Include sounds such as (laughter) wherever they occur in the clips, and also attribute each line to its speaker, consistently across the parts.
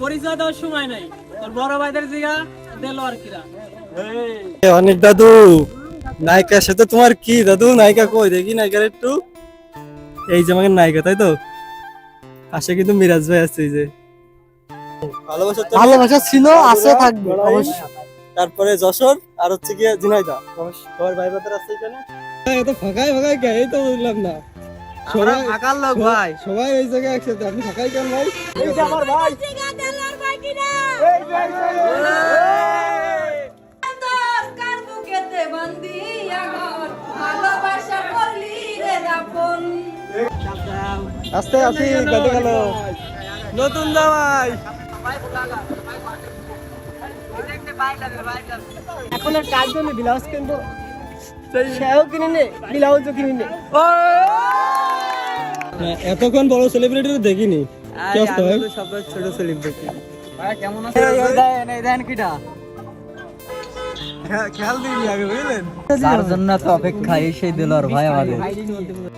Speaker 1: পরিচয় দেওয়ার সময় নাই। তোর বড় ভাইদের জিগা দিল কিরা।
Speaker 2: অনেক দাদু নায়িকার সাথে তোমার কি দাদু? নায়িকা কই? দেখি নায়িকার একটু। এই যে আমাকে নায়িকা তাই তো? পাশে কিন্তু মিরাজ ভাই আছে এই যে। ভালোবাসা তো
Speaker 3: ভালোবাসা ছিল আছে থাকবে অবশ্যই।
Speaker 2: তারপরে যশোর আর হচ্ছে গিয়ে ঝিনাইদা সবার ভাই ব্রাদার আছে এখানে? এত ফাঁকাই ফাঁকাই কে এই তো বুঝলাম না। সবাই
Speaker 3: ফাঁকার লোক ভাই।
Speaker 2: সবাই এই জায়গায় একসাথে আপনি ফাঁকাই কেন ভাই?
Speaker 4: দরকার বুকেতে বান্ধিয়া ঘর
Speaker 2: আস্তে আসি কত গেল। নতুন জামাই।
Speaker 3: এখন আর কার জন্য ব্লাউজ কিনবো? সেও কিনে নে ব্লাউজও কিনে নে।
Speaker 2: এতক্ষণ বড় সেলিব্রিটি দেখিনি। কি অবস্থা ভাই?
Speaker 3: ছোট সেলিব্রিটি
Speaker 2: কেমন
Speaker 3: দেন কিটা
Speaker 2: খেয়াল দিইনি আগে বুঝলেন?
Speaker 3: তার জন্য তো অপেক্ষা সেই দিল আর ভাই আমাদের।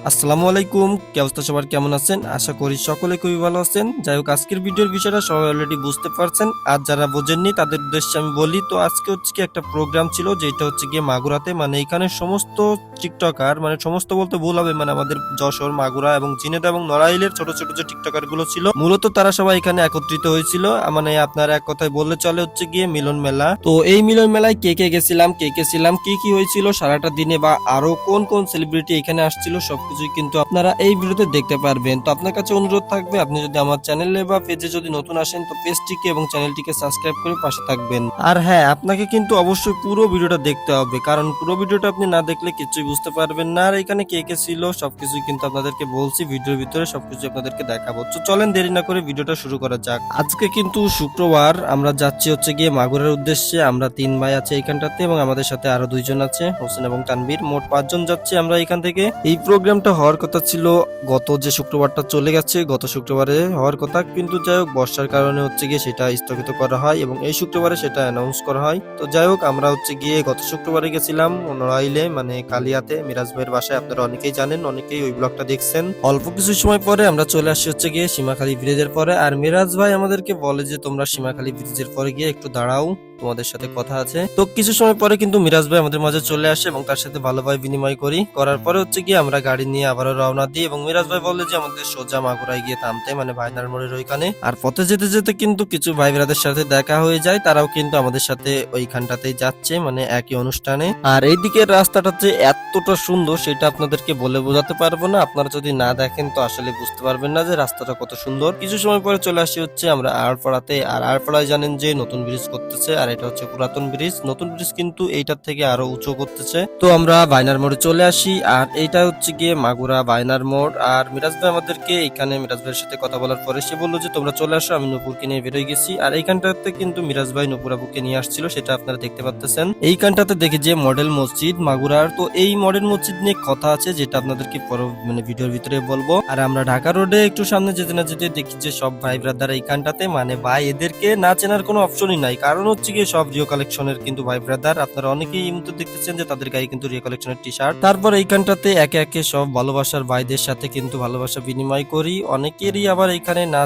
Speaker 2: আসসালামু আলাইকুম কি অবস্থা সবার কেমন আছেন? আশা করি সকলে খুবই ভালো আছেন। যাই হোক আজকের ভিডিওর বিষয়টা সবাই অলরেডি বুঝতে পারছেন। আর যারা বোঝেননি তাদের উদ্দেশ্যে আমি বলি তো আজকে হচ্ছে কি একটা প্রোগ্রাম ছিল যেটা হচ্ছে গিয়ে মাগুরাতে মানে এখানে সমস্ত টিকটকার মানে সমস্ত বলতে ভুল হবে মানে আমাদের যশোর মাগুরা এবং জিনেদা এবং নড়াইলের ছোট ছোট যে টিকটকারগুলো ছিল মূলত তারা সবাই এখানে একত্রিত হয়েছিল। মানে আপনার এক কথায় বললে চলে হচ্ছে গিয়ে মিলন মেলা। তো এই মিলন মেলায় কে কে গেছিলাম কে কে ছিলাম, কি কি হয়েছিল, সারাটা দিনে বা আরও কোন কোন সেলিব্রিটি এখানে আসছিল, সবকিছুই কিন্তু আপনারা এই ভিডিওতে দেখতে পারবেন। তো আপনার কাছে অনুরোধ থাকবে, আপনি যদি আমার চ্যানেলে বা পেজে যদি নতুন আসেন, তো পেজটিকে এবং চ্যানেলটিকে সাবস্ক্রাইব করে পাশে থাকবেন। আর হ্যাঁ আপনাকে কিন্তু অবশ্যই পুরো ভিডিওটা দেখতে হবে, কারণ পুরো ভিডিওটা আপনি না দেখলে কিছুই বুঝতে পারবেন না। আর এখানে কে কে ছিল, সবকিছুই কিন্তু আপনাদেরকে বলছি, ভিডিওর ভিতরে সবকিছু আপনাদেরকে দেখাবো। তো চলেন দেরি না করে ভিডিওটা শুরু করা যাক। আজকে কিন্তু শুক্রবার, আমরা যাচ্ছি হচ্ছে গিয়ে মাগুরের উদ্দেশ্যে, আমরা তিন ভাই আছে এইখানটাতে এবং আমাদের সাথে আরও দুইজন আছে, হোসেন এবং তানভীর। মোট পাঁচজন যাচ্ছি আমরা এখান থেকে। এই প্রোগ্রামটা হওয়ার কথা ছিল গত যে শুক্রবারটা চলে গেছে, গত শুক্রবারে হওয়ার কথা। কিন্তু যাই হোক, বর্ষার কারণে হচ্ছে গিয়ে সেটা স্থগিত করা হয় এবং এই শুক্রবারে সেটা অ্যানাউন্স করা হয়। তো যাই হোক, আমরা হচ্ছে গিয়ে গত শুক্রবারে গেছিলাম নড়াইলে মানে কালিয়াতে, মিরাজ ভাইয়ের বাসায়। আপনারা অনেকেই জানেন, অনেকেই ওই ব্লগটা দেখছেন। অল্প কিছু সময় পরে আমরা চলে আসি হচ্ছে গিয়ে সীমাখালী ব্রিজের পরে। আর মিরাজ ভাই আমাদেরকে বলে যে, তোমরা সীমাখালী ব্রিজের পরে গিয়ে একটু দাঁড়াও। তোমাদের সাথে কথা আছে। তো কিছু সময় পরে কিন্তু মিরাজ ভাই আমাদের মাঝে চলে আসে এবং তার সাথে ভালোভাবে বিনিময় করি। করার পরে হচ্ছে গিয়ে আমরা গাড়ি নিয়ে আবারও রওনা দিই এবং মিরাজ ভাই বললে যে আমাদের সোজা মাগুরায় গিয়ে থামতে মানে ভাইনার মোড়ের ওইখানে। আর পথে যেতে যেতে কিন্তু কিছু ভাই ব্রাদের সাথে দেখা হয়ে যায়। তারাও কিন্তু আমাদের সাথে ওইখানটাতেই যাচ্ছে মানে একই অনুষ্ঠানে। আর এইদিকে রাস্তাটা যে এতটা সুন্দর, সেটা আপনাদেরকে বলে বোঝাতে পারব না। আপনারা যদি না দেখেন তো আসলে বুঝতে পারবেন না যে রাস্তাটা কত সুন্দর। কিছু সময় পরে চলে আসি হচ্ছে আমরা আড়পাড়াতে আর আড়পাড়ায় জানেন যে নতুন ব্রিজ করতেছে, আর এটা হচ্ছে পুরাতন ব্রিজ। নতুন ব্রিজ কিন্তু এইটার থেকে আরও উঁচু করতেছে। তো আমরা বাইনার মোড়ে চলে আসি, আর এইটা হচ্ছে গিয়ে মাগুরা বাইনার মোড়। আর মিরাজ ভাই আমাদেরকে এখানে, মিরাজ ভাইয়ের সাথে কথা বলার পরে সে বলল যে, তোমরা চলে আসো, আমি নূপুরকে নিয়ে বেরোয় গেছি। আর এইখানটাতে কিন্তু মিরাজ ভাই নূপুর আবুকে নিয়ে আসছিল, সেটা আপনারা দেখতে পাচ্ছেন এইখানটাতে দেখি যে, মডেল মসজিদ মাগুরার। তো এই মডেল মসজিদ নিয়ে কথা আছে, যেটা আপনাদেরকে পর মানে ভিডিওর ভিতরে বলব। আর আমরা ঢাকা রোডে একটু সামনে যেতে না যেতে দেখি যে, সব ভাই ব্রাদার এইখানটাতে। মানে ভাই, এদেরকে না চেনার কোনো অপশনই নাই। কারণ হচ্ছে গিয়ে সব কালেকশনের কিন্তু ভাই ব্রাদার আপনারা অনেকেই এই মুহূর্তে দেখতেছেন যে তাদের গায়ে কিন্তু রিও কালেকশনের টি শার্ট তারপর এইখানটাতে একে একে সব ভালোবাসার ভাইদের সাথে কিন্তু ভালোবাসা বিনিময় করি। অনেকেরই আবার এখানে না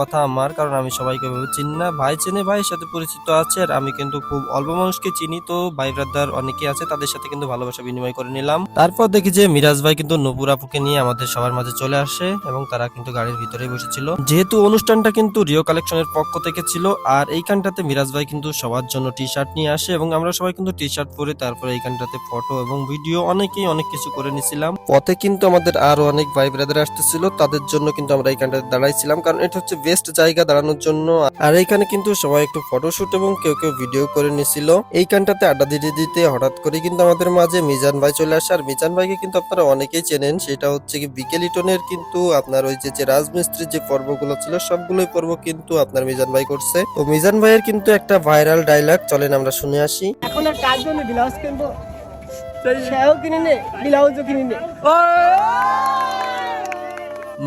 Speaker 2: কথা আমার, কারণ আমি সবাইকে চিনি না। ভাই চেনে ভাইয়ের সাথে পরিচিত আছে আর আমি কিন্তু খুব অল্প মানুষকে চিনি, তো ভাই ব্রাদার অনেকে আছে, তাদের সাথে কিন্তু ভালোবাসা বিনিময় করে নিলাম। তারপর দেখি যে মিরাজ ভাই কিন্তু নপুর আপুকে নিয়ে আমাদের সবার মাঝে চলে আসে এবং তারা কিন্তু গাড়ির ভিতরে বসেছিল। যেহেতু অনুষ্ঠানটা কিন্তু রিও কালেকশনের পক্ষ থেকে ছিল, আর এইখানটাতে মিরাজ ভাই কিন্তু সবার জন্য টি শার্ট নিয়ে আসে এবং আমরা সবাই কিন্তু টি শার্ট পরে তারপরে এইখানটাতে ফটো এবং ভিডিও অনেকেই অনেক কিছু করে নিছিলাম। পথে কিন্তু আমাদের আরও অনেক ভাই ব্রাদার আসতেছিল, তাদের জন্য কিন্তু আমরা এইখানটাতে দাঁড়াইছিলাম কারণ এটা হচ্ছে বেস্ট জায়গা দাঁড়ানোর জন্য। আর এইখানে কিন্তু সবাই একটু ফটোশুট এবং কেউ কেউ ভিডিও করে নিছিল। এইখানটাতে আড্ডা দিতে দিতে হঠাৎ করে কিন্তু আমাদের মাঝে মিজান ভাই চলে আসে। আর মিজান ভাইকে কিন্তু আপনারা অনেকেই চেনেন, সেটা হচ্ছে কি বিকেল ইটনের কিন্তু আপনার ওই যে রাজমিস্ত্রির যে পর্বগুলো ছিল, সবগুলোই পর্ব কিন্তু আপনার মিজান ভাই করছে। তো মিজান ভাইয়ের কিন্তু একটা ভাইরাল ডায়লগ চলেন আমরা শুনে আসি।
Speaker 3: এখন আর কার জন্য ব্লাউজ কিনবো? সেও কিনে নে ব্লাউজও কিনে নে।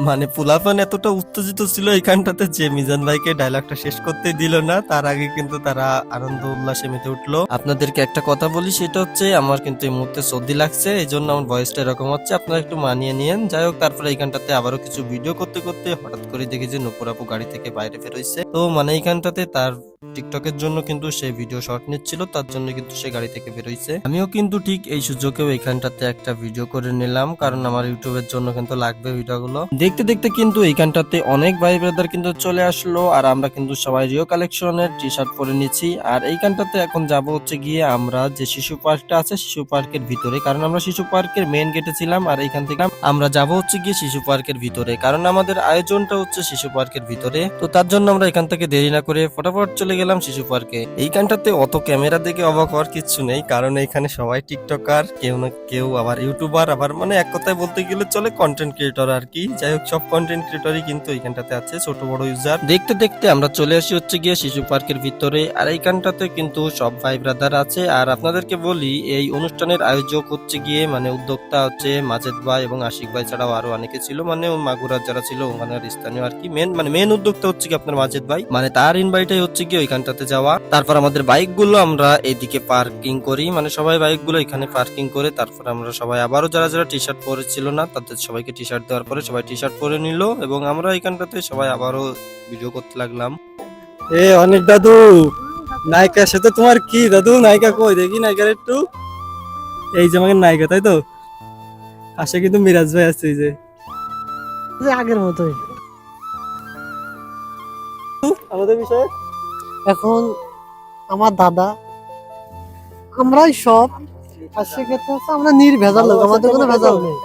Speaker 2: মানে পুলাফান এতটা উত্তেজিত ছিল এখানটাতে যে মিজান ভাইকে ডায়লগটা শেষ করতে দিল না, তার আগে কিন্তু তারা আনন্দ উল্লাসে মেতে উঠল। আপনাদেরকে একটা কথা বলি, সেটা হচ্ছে আমার কিন্তু এই মুহূর্তে সর্দি লাগছে এই জন্য আমার ভয়েসটা এরকম হচ্ছে, আপনারা একটু মানিয়ে নিয়েন। যাই হোক, তারপরে এইখানটাতে আবারও কিছু ভিডিও করতে করতে হঠাৎ করে দেখি যে নুপুর আপু গাড়ি থেকে বাইরে বেরোইছে তো মানে এইখানটাতে তার টিকটকের জন্য কিন্তু সে ভিডিও শর্ট নিচ্ছিল, তার জন্য কিন্তু সে গাড়ি থেকে বেরোইছে আমিও কিন্তু ঠিক এই সুযোগেও এইখানটাতে একটা ভিডিও করে নিলাম, কারণ আমার ইউটিউবের জন্য কিন্তু লাগবে ভিডিওগুলো দেখতে দেখতে কিন্তু এইখানটাতে অনেক ভাই ব্রাদার কিন্তু চলে আসলো, আর আমরা কিন্তু সবাই রিও কালেকশনের টি শার্ট পরে নিচ্ছি। আর এইখানটাতে এখন যাব হচ্ছে গিয়ে আমরা যে শিশু পার্কটা আছে, শিশু পার্কের ভিতরে। কারণ আমরা শিশু পার্কের মেন গেটে ছিলাম, আর এইখান থেকে আমরা যাব হচ্ছে গিয়ে শিশু পার্কের ভিতরে। কারণ আমাদের আয়োজনটা হচ্ছে শিশু পার্কের ভিতরে। তো তার জন্য আমরা এখান থেকে দেরি না করে ফটাফট চলে গেলাম শিশু পার্কে। এইখানটাতে অত ক্যামেরা দেখে অবাক হওয়ার কিচ্ছু নেই, কারণ এখানে সবাই টিকটকার কেউ না কেউ আবার ইউটিউবার আবার মানে এক কথায় বলতে গেলে চলে কন্টেন্ট ক্রিয়েটর আর কি যাই হোক, সব কন্টেন্ট ক্রিয়েটরই কিন্তু এইখানটাতে আছে, ছোট বড় ইউজার দেখতে দেখতে আমরা চলে আসি হচ্ছে গিয়ে শিশু পার্কের ভিতরে, আর এইখানটাতে কিন্তু সব ভাই ব্রাদার আছে। আর আপনাদেরকে বলি, এই অনুষ্ঠানের আয়োজক হচ্ছে গিয়ে মানে উদ্যোক্তা হচ্ছে মাজেদ ভাই এবং আশিক ভাই ছাড়াও আরও অনেকে ছিল মানে মাগুরার যারা ছিল, ওখানের স্থানীয় আর কি। মেন মানে মেন উদ্যোক্তা হচ্ছে কি আপনার মাজেদ ভাই। মানে তার ইনভাইটাই হচ্ছে গিয়ে ওইখানটাতে যাওয়া। তারপর আমাদের বাইকগুলো আমরা এদিকে পার্কিং করি। মানে সবাই বাইকগুলো এখানে পার্কিং করে, তারপর আমরা সবাই আবারও যারা যারা টি শার্ট পরেছিল না, তাদের সবাইকে টি শার্ট দেওয়ার পরে সবাই টি শার্ট পরে নিল এবং আমরা এখানটাতে সবাই আবারও ভিডিও করতে লাগলাম।
Speaker 1: এ অনেক দাদু নায়িকার সাথে তোমার কি? দাদু নায়িকা কই? দেখি নায়িকার একটু। এই যে আমাকে নায়িকা তাই তো? পাশে কিন্তু মিরাজ ভাই আছে এই যে।
Speaker 3: যে আগের মতোই।
Speaker 1: আমাদের বিষয়ে?
Speaker 3: এখন আমার দাদা আমরাই সব আর সেক্ষেত্রে হচ্ছে আমরা নির্ভেজাল লোক আমাদের কোনো ভেজাল নেই।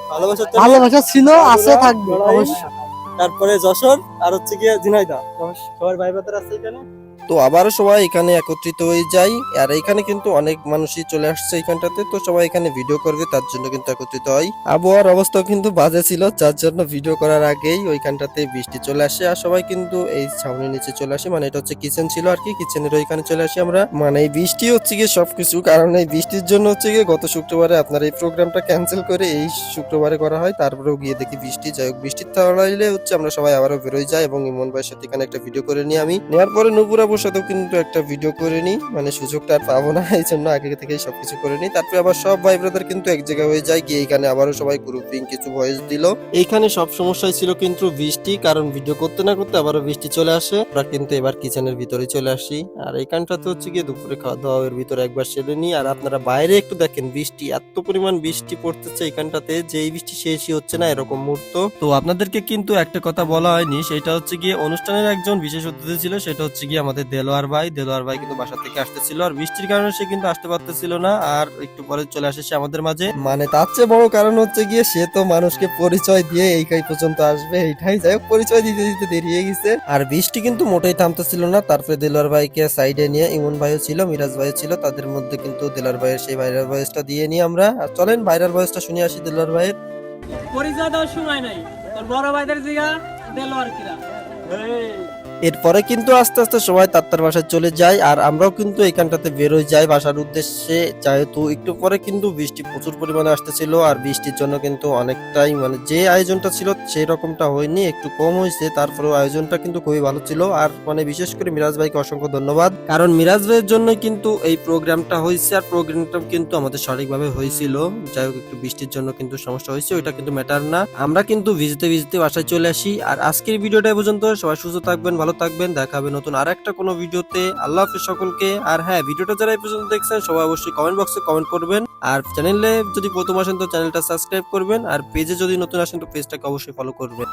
Speaker 1: ভালোবাসা
Speaker 3: ছিল আছে থাকবে অবশ্যই।
Speaker 1: তারপরে যশোর আর হচ্ছে গিয়ে ঝিনাইদা সবার ভাই আছে এখানে?
Speaker 2: তো আবারও সবাই এখানে একত্রিত হয়ে যাই। আর এখানে কিন্তু অনেক মানুষই চলে আসছে এখানটাতে, তো সবাই এখানে ভিডিও করবে, তার জন্য কিন্তু একত্রিত হয়। আবহাওয়ার অবস্থাও কিন্তু বাজে ছিল, যার জন্য ভিডিও করার আগেই ওইখানটাতে বৃষ্টি চলে আসে। আর সবাই কিন্তু এই ছাউনির নিচে চলে আসে মানে এটা হচ্ছে কিচেন ছিল আর কি কিচেনের ওইখানে চলে আসি আমরা। মানে এই বৃষ্টি হচ্ছে গিয়ে সবকিছু, কারণ এই বৃষ্টির জন্য হচ্ছে গিয়ে গত শুক্রবারে আপনার এই প্রোগ্রামটা ক্যান্সেল করে এই শুক্রবারে করা হয়, তারপরেও গিয়ে দেখি বৃষ্টি। যাই হোক, বৃষ্টির তাড়াইলে হচ্ছে আমরা সবাই আবারও বেরোয় যাই, এবং ইমন ভাইয়ের সাথে এখানে একটা ভিডিও করে নিই আমি। নেওয়ার পরে নুপুরাবুর সাথেও কিন্তু একটা ভিডিও করে নিই মানে সুযোগটা আর পাবো না, (laughs) এই জন্য আগে থেকেই সবকিছু করে নিই। তারপরে আবার সব ভাই ব্রাদার কিন্তু এক জায়গায় হয়ে যায়, গিয়ে এখানে আবারও সবাই গ্রুপিং কিছু ভয়েস দিল। এইখানে সব সমস্যাই ছিল কিন্তু বৃষ্টি, কারণ ভিডিও করতে না করতে আবারও বৃষ্টি চলে আসে। আমরা কিন্তু এবার কিচেনের ভিতরে চলে আসি। আর এইখানটাতে হচ্ছে গিয়ে দুপুরে খাওয়া দাওয়ার ভিতরে একবার সেরে নিই। আর আপনারা বাইরে একটু দেখেন, বৃষ্টি, এত পরিমাণ বৃষ্টি পড়তেছে এখানটাতে এই বৃষ্টি শেষই হচ্ছে না, এরকম মুহূর্ত। তো আপনাদেরকে কিন্তু একটা কথা বলা হয়নি, সেটা হচ্ছে গিয়ে অনুষ্ঠানের একজন বিশেষ অতিথি ছিল, সেটা হচ্ছে গিয়ে আমাদের দেলোয়ার ভাই দেলোয়ার ভাই কিন্তু বাসা থেকে আসতেছিল। আর বৃষ্টির কারণে সে কিন্তু আসতে পারতেছিল না আর একটু পরে চলে আসে সে আমাদের মাঝে। মানে তার চেয়ে বড় কারণ হচ্ছে গিয়ে সে তো মানুষকে পরিচয় দিয়ে এইখাই পর্যন্ত আসবে এইটাই। যাই হোক পরিচয় দিতে দিতে দেরি হয়ে গেছে। আর বৃষ্টি কিন্তু মোটেই থামতেছিল না। তারপরে দেলোয়ার ভাইকে সাইডে নিয়ে ইমন ভাইও ছিল মিরাজ ভাইও ছিল তাদের মধ্যে কিন্তু দেলোয়ার ভাইয়ের সেই ভাইরাল ভয়েসটা দিয়ে নিয়ে আমরা। আর চলেন ভাইরাল ভয়েসটা শুনে আসি দেলোয়ার ভাইয়ের।
Speaker 1: পরিচয় দেওয়ার সময় নাই। তোর বড় ভাইদের জিগা দিল আর কিরা
Speaker 2: এরপরে কিন্তু আস্তে আস্তে সবাই তাত্তার বাসায় চলে যায়, আর আমরাও কিন্তু এখানটাতে বেরোয় যাই, বাসার উদ্দেশ্যে যেহেতু একটু পরে কিন্তু বৃষ্টি প্রচুর পরিমাণে আসতেছিল, আর বৃষ্টির জন্য কিন্তু অনেকটাই মানে যে আয়োজনটা ছিল সেই রকমটা হয়নি, একটু কম হয়েছে, তারপরেও আয়োজনটা কিন্তু খুবই ভালো ছিল। আর মানে বিশেষ করে মিরাজ ভাইকে অসংখ্য ধন্যবাদ, কারণ মিরাজ ভাইয়ের জন্য কিন্তু এই প্রোগ্রামটা হয়েছে, আর প্রোগ্রামটা কিন্তু আমাদের সঠিকভাবে হয়েছিল। যাই হোক, একটু বৃষ্টির জন্য কিন্তু সমস্যা হয়েছে, ওইটা কিন্তু ম্যাটার না। আমরা কিন্তু ভিজতে ভিজতে বাসায় চলে আসি, আর আজকের ভিডিওটা পর্যন্ত, সবাই সুস্থ থাকবেন ভালো থাকবেন, দেখা হবে নতুন আর একটা কোনো ভিডিওতে। আল্লাহ হাফিজ সকলকে। আর হ্যাঁ ভিডিওটা যারা এই পর্যন্ত দেখছেন, সবাই অবশ্যই কমেন্ট বক্সে কমেন্ট করবেন। আর চ্যানেলে যদি প্রথম আসেন তো চ্যানেলটা সাবস্ক্রাইব করবেন। আর পেজে যদি নতুন আসেন তো পেজটাকে অবশ্যই ফলো করবেন।